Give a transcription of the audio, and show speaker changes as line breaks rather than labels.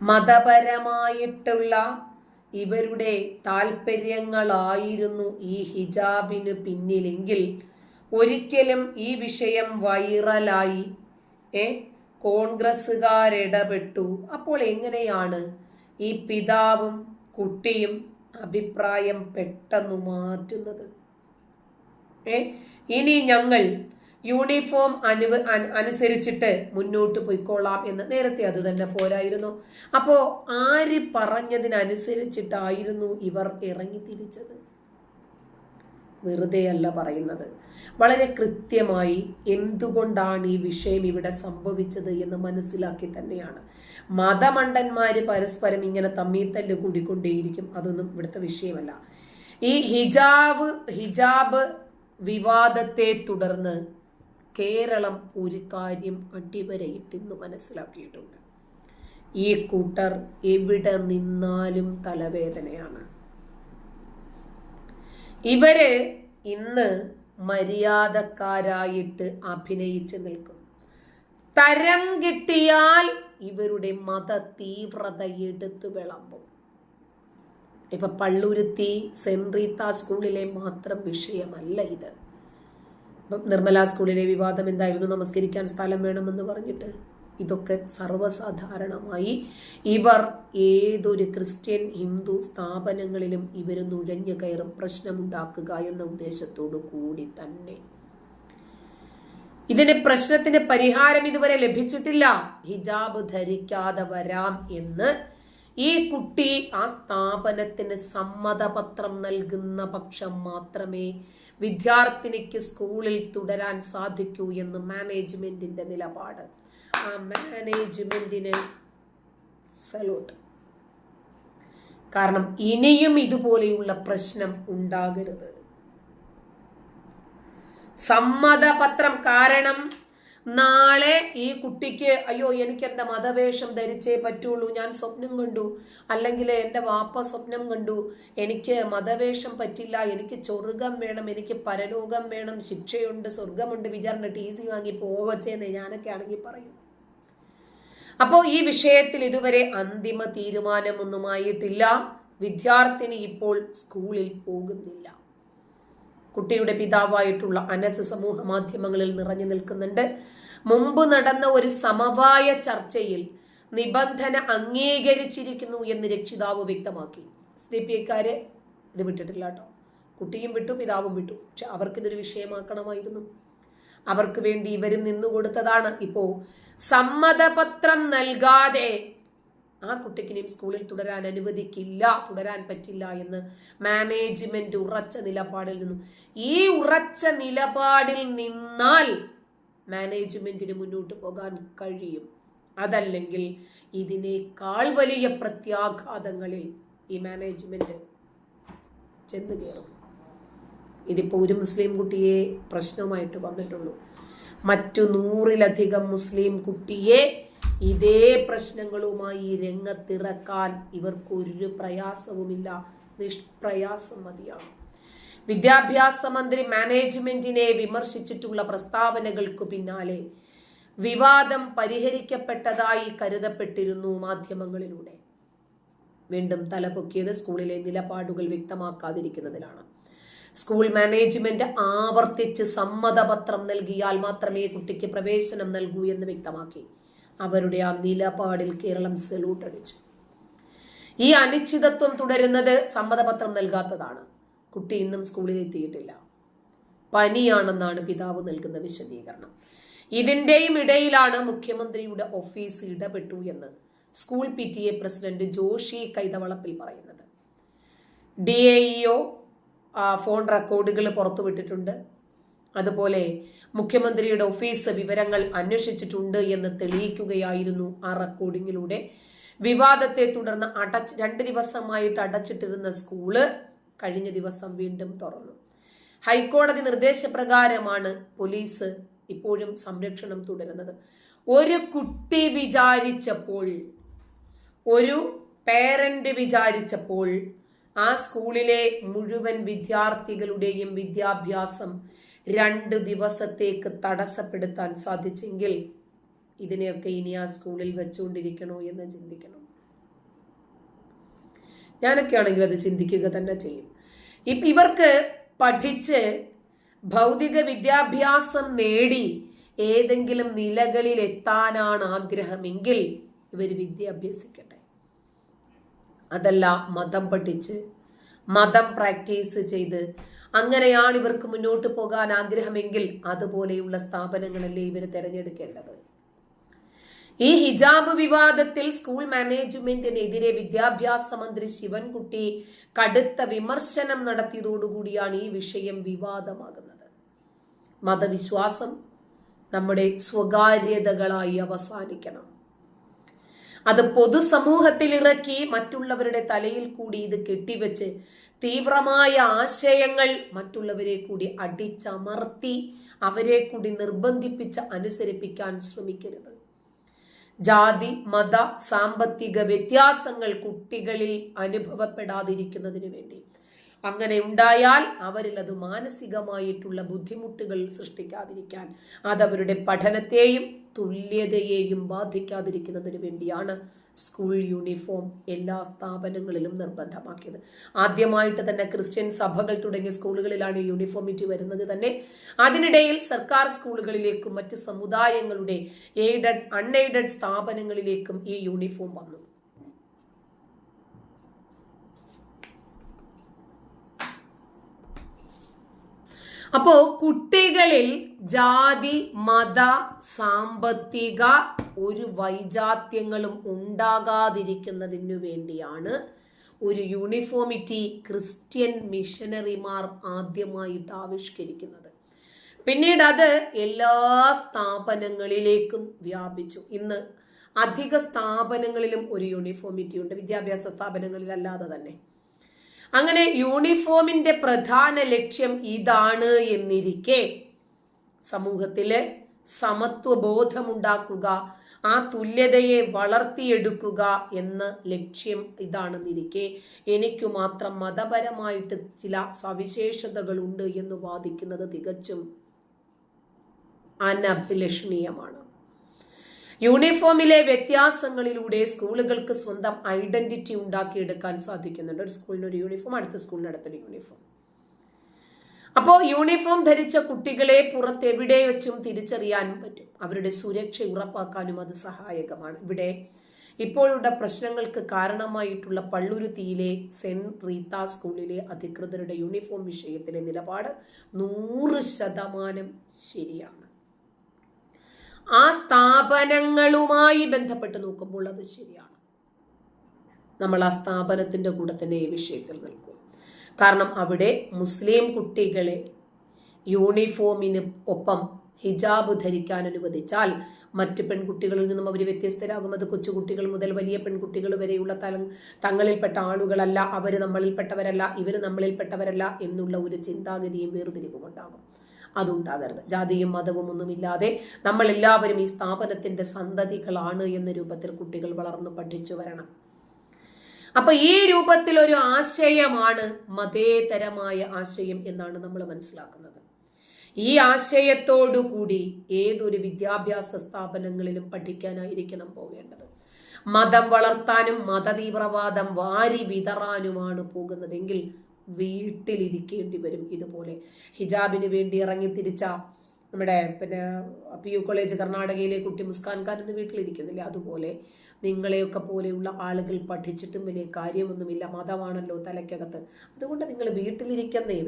മതപരമായിട്ടുള്ള ഇവരുടെ താല്പര്യങ്ങളായിരുന്നു ഈ ഹിജാബിന് പിന്നിലെങ്കിൽ ഒരിക്കലും ഈ വിഷയം വൈറലായി ഏ? കോൺഗ്രസ്സുകാരിടപെട്ടു. അപ്പോൾ എങ്ങനെയാണ് ഈ പിതാവും കുട്ടിയും അഭിപ്രായം പെട്ടെന്ന് മാറ്റുന്നത്? ഏ? ഇനി ഞങ്ങൾ യൂണിഫോം അനുവ അനുസരിച്ചിട്ട് മുന്നോട്ട് പോയിക്കോളാം എന്ന് നേരത്തെ അത് തന്നെ പോരായിരുന്നു. അപ്പോ ആര് പറഞ്ഞതിനനുസരിച്ചിട്ടായിരുന്നു ഇവർ ഇറങ്ങി തിരിച്ചത് വെറുതെ അല്ല പറയുന്നത്. വളരെ കൃത്യമായി എന്തുകൊണ്ടാണ് ഈ വിഷയം ഇവിടെ സംഭവിച്ചത് എന്ന് മനസ്സിലാക്കി തന്നെയാണ്. മതമണ്ടന്മാര് പരസ്പരം ഇങ്ങനെ തമ്മീത്തല്ല് കൂടിക്കൊണ്ടേയിരിക്കും. അതൊന്നും ഇവിടുത്തെ വിഷയമല്ല. ഈ ഹിജാബ് ഹിജാബ് വിവാദത്തെ തുടർന്ന് കേരളം ഒരു കാര്യം അടിവരയിട്ടെന്ന് മനസ്സിലാക്കിയിട്ടുണ്ട്. ഈ കൂട്ടർ എവിടെ നിന്നാലും തലവേദനയാണ്. ഇവർ ഇന്ന് മര്യാദക്കാരായിട്ട് അഭിനയിച്ച് നിൽക്കും. തരം കിട്ടിയാൽ ഇവരുടെ മത തീവ്രത എടുത്തു വിളമ്പും. ഇപ്പൊ പള്ളുരുത്തി സെൻറീത്ത സ്കൂളിലെ മാത്രം വിഷയമല്ല ഇത്. നിർമ്മല സ്കൂളിലെ വിവാദം എന്തായിരുന്നു? നമസ്കരിക്കാൻ സ്ഥലം വേണമെന്ന് പറഞ്ഞിട്ട് ഇതൊക്കെ സർവസാധാരണമായി ഇവർ ഏതൊരു ക്രിസ്ത്യൻ ഹിന്ദു സ്ഥാപനങ്ങളിലും ഇവർ നുഴഞ്ഞു കയറും പ്രശ്നമുണ്ടാക്കുക എന്ന ഉദ്ദേശത്തോടു കൂടി തന്നെ. ഇതിന് പ്രശ്നത്തിന് പരിഹാരം ഇതുവരെ ലഭിച്ചിട്ടില്ല. ഹിജാബ് ധരിക്കാതെ വരാം എന്ന് ഈ കുട്ടി ആ സ്ഥാപനത്തിന് സമ്മതപത്രം നൽകുന്ന പക്ഷം മാത്രമേ വിദ്യാർത്ഥിനിക്ക് സ്കൂളിൽ തുടരാൻ സാധിക്കൂ എന്ന് മാനേജ്മെന്റിന്റെ നിലപാട്. ആ മാനേജ്മെന്റിന് സലൂട്ട് കാരണം ഇനിയും ഇതുപോലെയുള്ള പ്രശ്നം ഉണ്ടാകരുത്. സമ്മതപത്രം കാരണം നാളെ ഈ കുട്ടിക്ക് അയ്യോ എനിക്ക് എന്റെ മതവേഷം ധരിച്ചേ പറ്റുള്ളൂ ഞാൻ സ്വപ്നം കണ്ടു. അല്ലെങ്കിൽ എന്റെ വാപ്പ സ്വപ്നം കണ്ടു. എനിക്ക് മതവേഷം പറ്റില്ല എനിക്ക് ചൊറുകം വേണം എനിക്ക് പരലോകം വേണം ശിക്ഷയുണ്ട് സ്വർഗമുണ്ട് വിചാരണ ടി സി വാങ്ങി പോകച്ചേന്ന് ഞാനൊക്കെ ആണെങ്കിൽ പറയും. അപ്പോൾ ഈ വിഷയത്തിൽ ഇതുവരെ അന്തിമ തീരുമാനമൊന്നുമായിട്ടില്ല വിദ്യാർത്ഥിനി ഇപ്പോൾ സ്കൂളിൽ പോകുന്നില്ല. കുട്ടിയുടെ പിതാവായിട്ടുള്ള അനസ് സമൂഹ മാധ്യമങ്ങളിൽ നിറഞ്ഞു നിൽക്കുന്നുണ്ട്. മുമ്പ് നടന്ന ഒരു സമവായ ചർച്ചയിൽ നിബന്ധന അംഗീകരിച്ചിരിക്കുന്നു എന്ന് രക്ഷിതാവ് വ്യക്തമാക്കി. സി പി ഐക്കാര് ഇത് വിട്ടിട്ടില്ല കേട്ടോ. കുട്ടിയും വിട്ടു പിതാവും വിട്ടു. പക്ഷെ അവർക്കിതൊരു വിഷയമാക്കണമായിരുന്നു. അവർക്ക് വേണ്ടി ഇവരും നിന്നുകൊടുത്തതാണ്. ഇപ്പോ സമ്മതപത്രം നൽകാതെ ആ കുട്ടിക്കിനെയും സ്കൂളിൽ തുടരാൻ അനുവദിക്കില്ല തുടരാൻ പറ്റില്ല എന്ന് മാനേജ്മെന്റ് ഉറച്ച നിലപാടിൽ നിന്നും. ഈ ഉറച്ച നിലപാടിൽ നിന്നാൽ മാനേജ്മെന്റിന് മുന്നോട്ട് പോകാൻ കഴിയും. അതല്ലെങ്കിൽ ഇതിനേക്കാൾ വലിയ പ്രത്യാഘാതങ്ങളിൽ ഈ മാനേജ്മെന്റ് ചെന്ന് കയറും. ഇതിപ്പോൾ ഒരു മുസ്ലിം കുട്ടിയെ പ്രശ്നമായിട്ട് വന്നിട്ടുള്ളൂ. മറ്റു നൂറിലധികം മുസ്ലിം കുട്ടിയെ ഇതേ പ്രശ്നങ്ങളുമായി രംഗത്തിറക്കാൻ ഇവർക്കൊരു പ്രയാസവുമില്ല. നിഷ്പ്രയാസം മതിയാണ് വിദ്യാഭ്യാസ മന്ത്രി മാനേജ്മെന്റിനെ വിമർശിച്ചിട്ടുള്ള പ്രസ്താവനകൾക്ക് പിന്നാലെ വിവാദം പരിഹരിക്കപ്പെട്ടതായി കരുതപ്പെട്ടിരുന്നു മാധ്യമങ്ങളിലൂടെ. വീണ്ടും തലപൊക്കിയത് സ്കൂളിലെ നിലപാടുകൾ വ്യക്തമാക്കാതിരിക്കുന്നതിലാണ്. സ്കൂൾ മാനേജ്മെന്റ് ആവർത്തിച്ച് സമ്മതപത്രം നൽകിയാൽ മാത്രമേ കുട്ടിക്ക് പ്രവേശനം നൽകൂ എന്ന് വ്യക്തമാക്കി. അവരുടെ ആ നിലപാടിൽ കേരളം സല്യൂട്ട് അടിച്ചു. ഈ അനിശ്ചിതത്വം തുടരുന്നത് സമ്മതപത്രം നൽകാത്തതാണ്. കുട്ടി ഇന്നും സ്കൂളിൽ എത്തിയിട്ടില്ല. പനിയാണെന്നാണ് പിതാവ് നൽകുന്ന വിശദീകരണം. ഇതിന്റെയും ഇടയിലാണ് മുഖ്യമന്ത്രിയുടെ ഓഫീസ് ഇടപെട്ടു എന്ന് school P T A president Joshi Kaithavalappil പറയുന്നത്. ഡി എ ഫോൺ റെക്കോർഡുകൾ പുറത്തുവിട്ടിട്ടുണ്ട്. അതുപോലെ മുഖ്യമന്ത്രിയുടെ ഓഫീസ് വിവരങ്ങൾ അന്വേഷിച്ചിട്ടുണ്ട് എന്ന് തെളിയിക്കുകയായിരുന്നു ആ റെക്കോർഡിങ്ങിലൂടെ. വിവാദത്തെ തുടർന്ന് അടച്ച് രണ്ട് ദിവസമായിട്ട് അടച്ചിട്ടിരുന്ന സ്കൂൾ കഴിഞ്ഞ ദിവസം വീണ്ടും തുറന്നു. ഹൈക്കോടതി നിർദ്ദേശപ്രകാരമാണ് പോലീസ് ഇപ്പോഴും സംരക്ഷണം തുടരുന്നത്. ഒരു കുട്ടി വിചാരിച്ചപ്പോൾ ഒരു പേരന്റ് വിചാരിച്ചപ്പോൾ ആ സ്കൂളിലെ മുഴുവൻ വിദ്യാർത്ഥികളുടെയും വിദ്യാഭ്യാസം രണ്ട് ദിവസത്തേക്ക് തടസ്സപ്പെടുത്താൻ സാധിച്ചെങ്കിൽ ഇതിനെയൊക്കെ ഇനി ആ സ്കൂളിൽ വെച്ചുകൊണ്ടിരിക്കണോ എന്ന് ചിന്തിക്കണം. ഞാനൊക്കെ ആണെങ്കിൽ അത് ചിന്തിക്കുക തന്നെ ചെയ്യും. ഇവർക്ക് പഠിച്ച് ഭൗതിക വിദ്യാഭ്യാസം നേടി ഏതെങ്കിലും നിലകളിൽ എത്താനാണ് ആഗ്രഹമെങ്കിൽ ഇവർ വിദ്യ അഭ്യസിക്കട്ടെ അതല്ല മതം പഠിച്ച് മതം പ്രാക്ടീസ് ചെയ്ത് അങ്ങനെയാണ് ഇവർക്ക് മുന്നോട്ട് പോകാൻ ആഗ്രഹമെങ്കിൽ അതുപോലെയുള്ള സ്ഥാപനങ്ങളല്ലേ ഇവർ തിരഞ്ഞെടുക്കേണ്ടത്? ഈ ഹിജാബ് വിവാദത്തിൽ സ്കൂൾ മാനേജ്മെന്റിനെതിരെ വിദ്യാഭ്യാസ മന്ത്രി ശിവൻകുട്ടി കടുത്ത വിമർശനം നടത്തിയതോടുകൂടിയാണ് ഈ വിഷയം വിവാദമാകുന്നത്. മതവിശ്വാസം നമ്മുടെ സ്വകാര്യതകളായി അവസാനിക്കണം. അത് പൊതുസമൂഹത്തിൽ ഇറക്കി മറ്റുള്ളവരുടെ തലയിൽ കൂടി ഇത് കെട്ടിവെച്ച് തീവ്രമായ ആശയങ്ങൾ മറ്റുള്ളവരെ കൂടി അടിച്ചമർത്തി അവരെ കൂടി നിർബന്ധിപ്പിച്ച് അനുസരിപ്പിക്കാൻ ശ്രമിക്കരുത്. ജാതി മത സാമ്പത്തിക വ്യത്യാസങ്ങൾ കുട്ടികളിൽ അനുഭവപ്പെടാതിരിക്കുന്നതിന് വേണ്ടി. അങ്ങനെ ഉണ്ടായാൽ അവരിൽ അത് മാനസികമായിട്ടുള്ള ബുദ്ധിമുട്ടുകൾ സൃഷ്ടിക്കാതിരിക്കാൻ അതവരുടെ പഠനത്തെയും തുല്യതയെയും ബാധിക്കാതിരിക്കുന്നതിന് വേണ്ടിയാണ് സ്കൂൾ യൂണിഫോം എല്ലാ സ്ഥാപനങ്ങളിലും നിർബന്ധമാക്കിയത്. ആദ്യമായിട്ട് തന്നെ ക്രിസ്ത്യൻ സഭകൾ തുടങ്ങിയ സ്കൂളുകളിലാണ് യൂണിഫോമിറ്റി വരുന്നത് തന്നെ. അതിനിടയിൽ സർക്കാർ സ്കൂളുകളിലേക്കും മറ്റ് സമുദായങ്ങളുടെ എയ്ഡഡ് അൺഎയ്ഡഡ് സ്ഥാപനങ്ങളിലേക്കും ഈ യൂണിഫോം വന്നു. അപ്പോ കുട്ടികളിൽ ജാതി മത സാമ്പത്തിക ഒരു വൈജാത്യങ്ങളും ഉണ്ടാകാതിരിക്കുന്നതിനു വേണ്ടിയാണ് ഒരു യൂണിഫോമിറ്റി ക്രിസ്ത്യൻ മിഷനറിമാർ ആദ്യമായിട്ട് ആവിഷ്കരിക്കുന്നത്. പിന്നീട് അത് എല്ലാ സ്ഥാപനങ്ങളിലേക്കും വ്യാപിച്ചു. ഇന്ന് അധിക സ്ഥാപനങ്ങളിലും ഒരു യൂണിഫോമിറ്റി ഉണ്ട്. വിദ്യാഭ്യാസ സ്ഥാപനങ്ങളിലല്ലാതെ തന്നെ. അങ്ങനെ യൂണിഫോമിന്റെ പ്രധാന ലക്ഷ്യം ഇതാണ് എന്നിരിക്കെ. സമൂഹത്തിൽ സമത്വബോധമുണ്ടാക്കുക ആ തുല്യതയെ വളർത്തിയെടുക്കുക എന്ന ലക്ഷ്യം ഇതാണെന്നിരിക്കെ. എനിക്ക് മാത്രം മതപരമായിട്ട് ചില സവിശേഷതകളുണ്ട് എന്ന് വാദിക്കുന്നത് തികച്ചും അനഭിലഷണീയമാണ്. യൂണിഫോമിലെ വ്യത്യാസങ്ങളിലൂടെ സ്കൂളുകൾക്ക് സ്വന്തം ഐഡന്റിറ്റി ഉണ്ടാക്കിയെടുക്കാൻ സാധിക്കുന്നുണ്ട്. ഒരു സ്കൂളിന് ഒരു യൂണിഫോം അടുത്ത സ്കൂളിന് അടുത്തൊരു യൂണിഫോം. അപ്പോൾ യൂണിഫോം ധരിച്ച കുട്ടികളെ പുറത്തെവിടെ വെച്ചും തിരിച്ചറിയാനും പറ്റും. അവരുടെ സുരക്ഷ ഉറപ്പാക്കാനും അത് സഹായകമാണ്. ഇവിടെ ഇപ്പോഴുള്ള പ്രശ്നങ്ങൾക്ക് കാരണമായിട്ടുള്ള പള്ളുരുത്തിയിലെ സെന്റ് റീത്ത സ്കൂളിലെ അധികൃതരുടെ യൂണിഫോം വിഷയത്തിലെ നിലപാട് നൂറ് ശതമാനം ശരിയാണ്. ആ സ്ഥാപനങ്ങളുമായി ബന്ധപ്പെട്ട് നോക്കുമ്പോൾ അത് ശരിയാണ്. നമ്മൾ ആ സ്ഥാപനത്തിന്റെ കൂടെ തന്നെ ഈ വിഷയത്തിൽ നിൽക്കും. കാരണം അവിടെ മുസ്ലിം കുട്ടികളെ യൂണിഫോമിന് ഒപ്പം ഹിജാബ് ധരിക്കാൻ അനുവദിച്ചാൽ മറ്റ് പെൺകുട്ടികളിൽ നിന്നും അവർ വ്യത്യസ്തരാകും. അത് കൊച്ചുകുട്ടികൾ മുതൽ വലിയ പെൺകുട്ടികൾ വരെയുള്ള തല തങ്ങളിൽപ്പെട്ട ആളുകളല്ല അവർ നമ്മളിൽപ്പെട്ടവരല്ല ഇവർ നമ്മളിൽപ്പെട്ടവരല്ല എന്നുള്ള ഒരു ചിന്താഗതിയും വേർതിരിവും ഉണ്ടാകും. അതുണ്ടാകരുത്. ജാതിയും മതവും ഒന്നുമില്ലാതെ നമ്മൾ എല്ലാവരും ഈ സ്ഥാപനത്തിന്റെ സന്തതികളാണ് എന്ന രൂപത്തിൽ കുട്ടികൾ വളർന്നു പഠിച്ചു വരണം. അപ്പൊ ഈ രൂപത്തിൽ ഒരു ആശയമാണ് മതേതരമായ ആശയം എന്നാണ് നമ്മൾ മനസ്സിലാക്കുന്നത്. ഈ ആശയത്തോടു കൂടി ഏതൊരു വിദ്യാഭ്യാസ സ്ഥാപനങ്ങളിലും പഠിക്കാനായിരിക്കണം പോകേണ്ടത്. മതം വളർത്താനും മതതീവ്രവാദം വാരി വിതറാനുമാണ് പോകുന്നതെങ്കിൽ വീട്ടിലിരിക്കേണ്ടി വരും ഇതുപോലെ. ഹിജാബിന് വേണ്ടി ഇറങ്ങി തിരിച്ച നമ്മുടെ പിന്നെ പി യു കോളേജ് കർണാടകയിലെ കുട്ടി മുസ്കാൻ ഖാൻ എന്ന് വീട്ടിലിരിക്കുന്നില്ല. അതുപോലെ നിങ്ങളെയൊക്കെ പോലെയുള്ള ആളുകൾ പഠിച്ചിട്ടും വലിയ കാര്യമൊന്നുമില്ല. മതമാണല്ലോ തലയ്ക്കകത്ത്. അതുകൊണ്ട് നിങ്ങൾ വീട്ടിലിരിക്കുന്നേ